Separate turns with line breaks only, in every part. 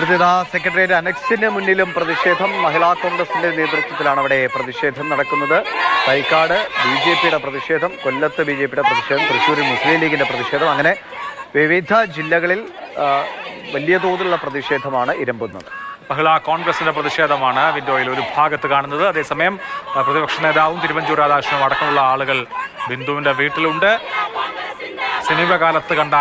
അടുത്തത് സെക്രട്ടേറിയറ്റ് അനക്സിന് മുന്നിലും പ്രതിഷേധം മഹിളാ കോൺഗ്രസിന്റെ നേതൃത്വത്തിലാണ് അവിടെ പ്രതിഷേധം നടക്കുന്നത്. തൈക്കാട് ബി ജെ പിയുടെ പ്രതിഷേധം കൊല്ലത്ത് ബി ജെ പിയുടെ പ്രതിഷേധം തൃശ്ശൂരിൽ മുസ്ലിം ലീഗിന്റെ പ്രതിഷേധം അങ്ങനെ വിവിധ ജില്ലകളിൽ വലിയ തോതിലുള്ള പ്രതിഷേധമാണ് ഇരമ്പുന്നത്.
മഹിളാ കോൺഗ്രസിന്റെ പ്രതിഷേധമാണ് വിൻഡോയിൽ ഒരു ഭാഗത്ത് കാണുന്നത്. അതേസമയം പ്രതിപക്ഷ നേതാവും തിരുവഞ്ചൂർ രാധാകൃഷ്ണനും അടക്കമുള്ള ആളുകൾ ബിന്ദുവിന്റെ വീട്ടിലുണ്ട്. സമീപകാലത്ത് കണ്ട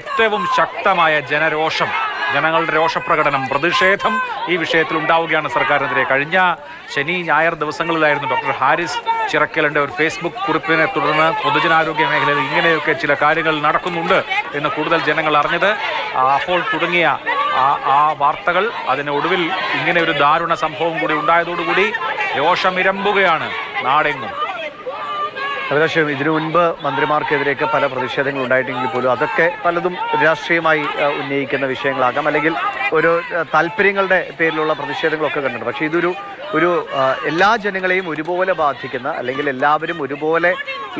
ഏറ്റവും ശക്തമായ ജനരോഷം ജനങ്ങളുടെ രോഷപ്രകടനം പ്രതിഷേധം ഈ വിഷയത്തിൽ ഉണ്ടാവുകയാണ് സർക്കാരിനെതിരെ. കഴിഞ്ഞ ശനി ഞായർ ദിവസങ്ങളിലായിരുന്നു ഡോക്ടർ ഹാരിസ് ചിറക്കലിന്റെ ഒരു ഫേസ്ബുക്ക് കുറിപ്പിനെ തുടർന്ന് പൊതുജനാരോഗ്യ മേഖലയിൽ ഇങ്ങനെയൊക്കെ ചില കാര്യങ്ങൾ നടക്കുന്നുണ്ട് എന്ന് കൂടുതൽ ജനങ്ങൾ അറിഞ്ഞത്. അപ്പോൾ തുടങ്ങിയ ആ ആ വാർത്തകൾ അതിന് ഒടുവിൽ ഇങ്ങനെ ഒരു ദാരുണ സംഭവം കൂടി ഉണ്ടായതോടുകൂടി രോഷമിരമ്പുകയാണ് നാടെങ്ങും.
ഏകദേശം ഇതിനു മുൻപ് മന്ത്രിമാർക്കെതിരെയൊക്കെ പല പ്രതിഷേധങ്ങൾ ഉണ്ടായിട്ടെങ്കിൽ പോലും അതൊക്കെ പലതും രാഷ്ട്രീയമായി ഉന്നയിക്കുന്ന വിഷയങ്ങളാകാം. അല്ലെങ്കിൽ ഒരു താല്പര്യങ്ങളുടെ പേരിലുള്ള പ്രതിഷേധങ്ങളൊക്കെ കണ്ടിട്ടുണ്ട്. പക്ഷേ ഇതൊരു ഒരു എല്ലാ ജനങ്ങളെയും ഒരുപോലെ ബാധിക്കുന്ന അല്ലെങ്കിൽ എല്ലാവരും ഒരുപോലെ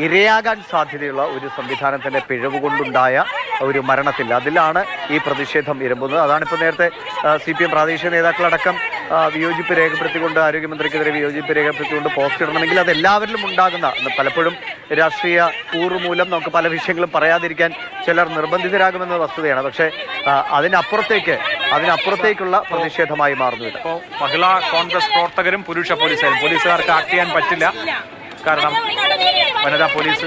ഇരയാകാൻ സാധ്യതയുള്ള ഒരു സംവിധാനത്തിന്റെ പിഴവ് കൊണ്ടുണ്ടായ ഒരു മരണത്തിൽ അതിലാണ് ഈ പ്രതിഷേധം ഇരമ്പുന്നത്. അതാണിപ്പോൾ നേരത്തെ സി പി എം പ്രാദേശിക നേതാക്കളടക്കം വിയോജിപ്പ് രേഖപ്പെടുത്തിക്കൊണ്ട് ആരോഗ്യമന്ത്രിക്കെതിരെ വിയോജിപ്പ് രേഖപ്പെടുത്തിക്കൊണ്ട് പോസ്റ്റ് ഇടണമെങ്കിൽ അത് എല്ലാവരിലും ഉണ്ടാകുന്ന പലപ്പോഴും രാഷ്ട്രീയ കൂറുമൂലം നമുക്ക് പല വിഷയങ്ങളും പറയാതിരിക്കാൻ ചിലർ നിർബന്ധിതരാകുമെന്ന വസ്തുതയാണ്. പക്ഷേ അതിനപ്പുറത്തേക്ക് അതിനപ്പുറത്തേക്കുള്ള പ്രതിഷേധമായി മാറുന്നു അപ്പോൾ
ഇപ്പോൾ മഹിളാ കോൺഗ്രസ് പ്രവർത്തകരും പുരുഷ പോലീസുകാരും. പോലീസുകാർക്ക് ആക്ട് ചെയ്യാൻ പറ്റില്ല. കാരണം വനിതാ പോലീസ്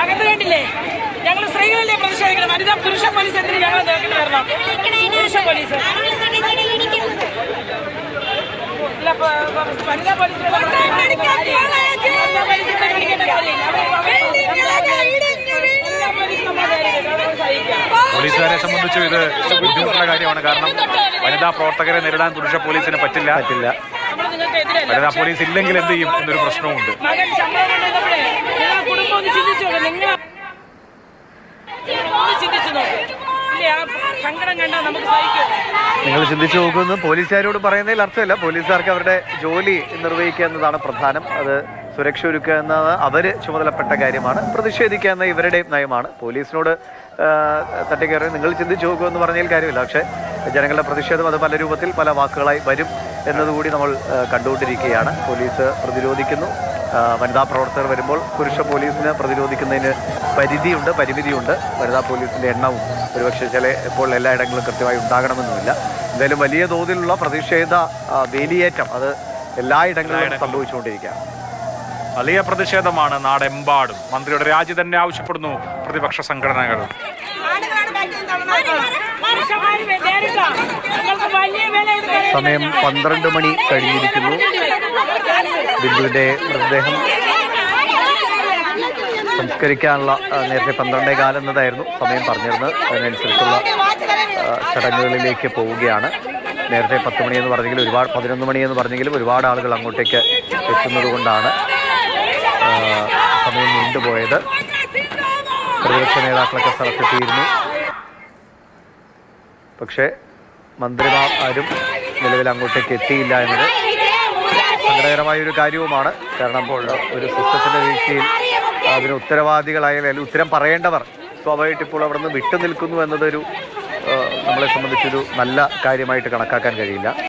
അകത്ത് കണ്ടില്ലേ? വനിതാ പുരുഷ പോലീസ്. എന്തിനു ഞങ്ങൾ നോക്കേണ്ടി വരണം പുരുഷ പോലീസ് വനിതാ പോലീസിനെ.
പോലീസുകാരെ സംബന്ധിച്ചും ഇത് ബുദ്ധിമുട്ടുള്ള കാര്യമാണ്. കാരണം വനിതാ പ്രവർത്തകരെ നേരിടാൻ പുരുഷ പോലീസിന് പറ്റില്ല.
പറ്റില്ല.
വനിതാ പോലീസ് ഇല്ലെങ്കിൽ എന്ത് ചെയ്യും? എന്നൊരു പ്രശ്നവുമുണ്ട്.
കുടുംബം ഒന്ന് ചിന്തിച്ചു നിങ്ങൾ ഒന്ന് ചിന്തിച്ചു നോക്ക് ആ
നിങ്ങൾ ചിന്തിച്ചു നോക്കുന്നു. പോലീസുകാരോട് പറയുന്നതിൽ അർത്ഥമില്ല. പോലീസുകാർക്ക് അവരുടെ ജോലി നിർവഹിക്കുക എന്നതാണ് പ്രധാനം. അത് സുരക്ഷ ഒരുക്കുക എന്നത് അവർ ചുമതലപ്പെട്ട കാര്യമാണ്. പ്രതിഷേധിക്കുക എന്ന ഇവരുടെയും നയമാണ്. പോലീസിനോട് തട്ടിക്കയറി നിങ്ങൾ ചിന്തിച്ചു നോക്കുക എന്ന് പറഞ്ഞതിൽ കാര്യമില്ല. പക്ഷേ ജനങ്ങളുടെ പ്രതിഷേധം അത് പല രൂപത്തിൽ പല വാക്കുകളായി വരും എന്നതുകൂടി നമ്മൾ കണ്ടുകൊണ്ടിരിക്കുകയാണ്. പോലീസ് പ്രതിരോധിക്കുന്നു. വനിതാ പ്രവർത്തകർ വരുമ്പോൾ പുരുഷ പോലീസിനെ പ്രതിരോധിക്കുന്നതിന് പരിധിയുണ്ട് പരിമിതിയുണ്ട്. വനിതാ പോലീസിന്റെ എണ്ണവും ഒരുപക്ഷെ ചില ഇപ്പോൾ എല്ലായിടങ്ങളിലും കൃത്യമായി ഉണ്ടാകണമെന്നുമില്ല. എന്തായാലും വലിയ തോതിലുള്ള പ്രതിഷേധ വേലിയേറ്റം അത് എല്ലായിടങ്ങളിലും. സംഭവിച്ചുകൊണ്ടിരിക്കുകയാണ്.
വലിയ പ്രതിഷേധമാണ് നാടെമ്പാടും. മന്ത്രിയുടെ രാജി തന്നെ ആവശ്യപ്പെടുന്നു പ്രതിപക്ഷ സംഘടനകൾ.
സമയം പന്ത്രണ്ട് മണി കഴിഞ്ഞിരിക്കുന്നു. ബിന്ദുവിന്റെ മൃതദേഹം സംസ്കരിക്കാനുള്ള നേരത്തെ പന്ത്രണ്ടേ കാലം എന്നതായിരുന്നു സമയം പറഞ്ഞിരുന്നത്. അതിനനുസരിച്ചുള്ള ചടങ്ങുകളിലേക്ക് പോവുകയാണ്. നേരത്തെ പത്ത് മണിയെന്ന് പറഞ്ഞെങ്കിലും ഒരുപാട് പതിനൊന്ന് മണിയെന്ന് പറഞ്ഞെങ്കിലും ഒരുപാട് ആളുകൾ അങ്ങോട്ടേക്ക് എത്തുന്നത് കൊണ്ടാണ് സമയം നീണ്ടുപോയത്. പ്രതിപക്ഷ നേതാക്കളൊക്കെ സ്ഥലത്തെത്തിയിരുന്നു. പക്ഷേ മന്ത്രിമാർ ആരും നിലവിൽ അങ്ങോട്ടേക്ക് എത്തിയില്ല എന്നത് സങ്കടകരമായ ഒരു കാര്യവുമാണ്. കാരണം ഇപ്പോൾ ഒരു സിസ്റ്റത്തിന്റെ വീഴ്ചയിൽ അതിന് ഉത്തരവാദികളായ അല്ലെങ്കിൽ ഉത്തരം പറയേണ്ടവർ സ്വാഭാവികമായിട്ട് ഇപ്പോൾ അവിടെ നിന്ന് വിട്ടു നിൽക്കുന്നു എന്നതൊരു നമ്മളെ സംബന്ധിച്ചൊരു നല്ല കാര്യമായിട്ട് കണക്കാക്കാൻ കഴിയില്ല.